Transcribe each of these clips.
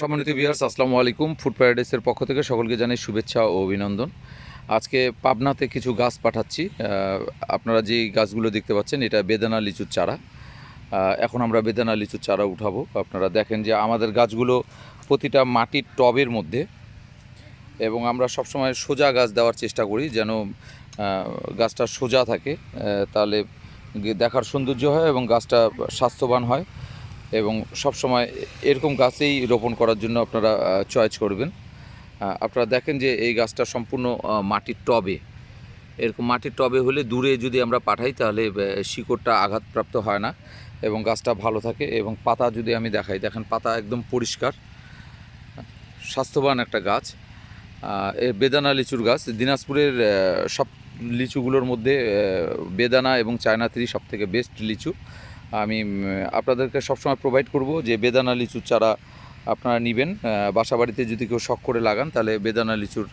সম্মানিত বিহার্স আসসালামু আলাইকুম। ফুড প্যারাডাইসের পক্ষ থেকে সকলকে জানাই শুভেচ্ছা ও অভিনন্দন। আজকে পাবনাতে কিছু গাছ পাঠাচ্ছি। আপনারা যে গাছগুলো দেখতে পাচ্ছেন, এটা বেদানা লিচুর চারা। এখন আমরা বেদানা লিচুর চারা উঠাবো। আপনারা দেখেন যে আমাদের গাছগুলো প্রতিটা মাটির টবের মধ্যে। এবং আমরা সবসময় সোজা গাছ দেওয়ার চেষ্টা করি যেন গাছটা সোজা থাকে। তাহলে দেখার সৌন্দর্য হয় এবং গাছটা স্বাস্থ্যবান হয়। এবং সবসময় এরকম গাছেই রোপণ করার জন্য আপনারা চয়েস করবেন। আপনারা দেখেন যে এই গাছটা সম্পূর্ণ মাটির টবে। এরকম মাটির টবে হলে দূরে যদি আমরা পাঠাই তাহলে শিকড়টা আঘাতপ্রাপ্ত হয় না এবং গাছটা ভালো থাকে এবং পাতা যদি আমি দেখাই, দেখেন পাতা একদম পরিষ্কার। স্বাস্থ্যবান একটা গাছ। এর বেদানা লিচুর গাছ। দিনাজপুরের সব লিচুগুলোর মধ্যে বেদানা এবং চায়না থ্রি সব থেকে বেস্ট লিচু। আমি আপনাদেরকে সবসময় প্রোভাইড করব যে বেদানা লিচুর চারা আপনারা নেবেন। বাসা বাড়িতে যদি কেউ শখ করে লাগান, তাহলে বেদানা লিচুর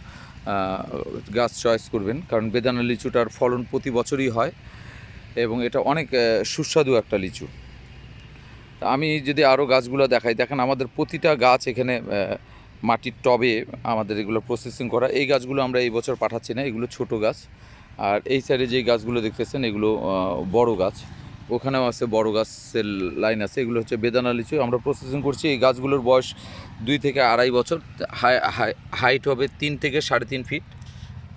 গাছ চয়েস করবেন। কারণ বেদানা লিচুটার ফলন প্রতি বছরই হয় এবং এটা অনেক সুস্বাদু একটা লিচু। আমি যদি আরও গাছগুলো দেখাই, দেখেন আমাদের প্রতিটা গাছ এখানে মাটির টবে আমাদের এগুলো প্রসেসিং করা। এই গাছগুলো আমরা এই বছর পাঠাচ্ছি না, এগুলো ছোট গাছ। আর এই সাইডে যে গাছগুলো দেখতেছেন, এগুলো বড় গাছ। ওখানেও আছে বড় গাছের লাইন আছে, এগুলো হচ্ছে বেদানা লিচু। আমরা প্রসেসিং করছি, এই গাছগুলোর বয়স দুই থেকে আড়াই বছর। হাইট হবে তিন থেকে সাড়ে তিন ফিট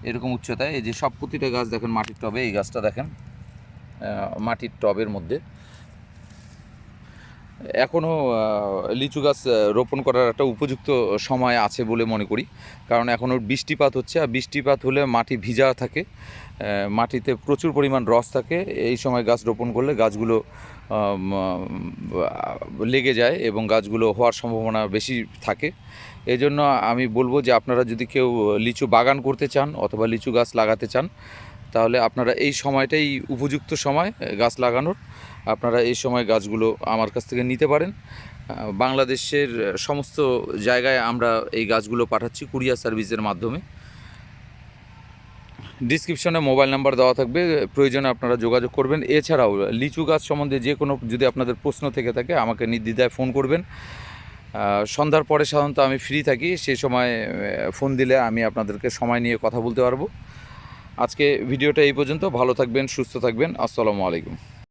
এরকম উচ্চতায় এই যে সব প্রতিটা গাছ দেখেন, মাটির টবে, এই গাছটা দেখেন মাটির টবের মধ্যে। এখনও লিচু গাছ রোপণ করার একটা উপযুক্ত সময় আছে বলে মনে করি। কারণ এখনও বৃষ্টিপাত হচ্ছে, আর বৃষ্টিপাত হলে মাটি ভিজা থাকে মাটিতে প্রচুর পরিমাণ রস থাকে। এই সময় গাছ রোপণ করলে গাছগুলো লেগে যায় এবং গাছগুলো হওয়ার সম্ভাবনা বেশি থাকে। এই জন্য আমি বলব যে আপনারা যদি কেউ লিচু বাগান করতে চান অথবা লিচু গাছ লাগাতে চান, তাহলে আপনারা এই সময়টাই উপযুক্ত সময় গাছ লাগানোর। আপনারা এই সময় গাছগুলো আমার কাছ থেকে নিতে পারেন। বাংলাদেশের সমস্ত জায়গায় আমরা এই গাছগুলো পাঠাচ্ছি কুরিয়ার সার্ভিসের মাধ্যমে। ডিসক্রিপশনে মোবাইল নাম্বার দেওয়া থাকবে, প্রয়োজনে আপনারা যোগাযোগ করবেন। এছাড়াও লিচু গাছ সম্বন্ধে যে কোনো যদি আপনাদের প্রশ্ন থেকে থাকে, আমাকে নির্দ্বিধায় ফোন করবেন। সন্ধ্যার পরে সাধারণত আমি ফ্রি থাকি সেই সময় ফোন দিলে আমি আপনাদেরকে সময় নিয়ে কথা বলতে পারব। আজকে ভিডিওটা এই পর্যন্ত। ভালো থাকবেন, সুস্থ থাকবেন। আসসালামু আলাইকুম।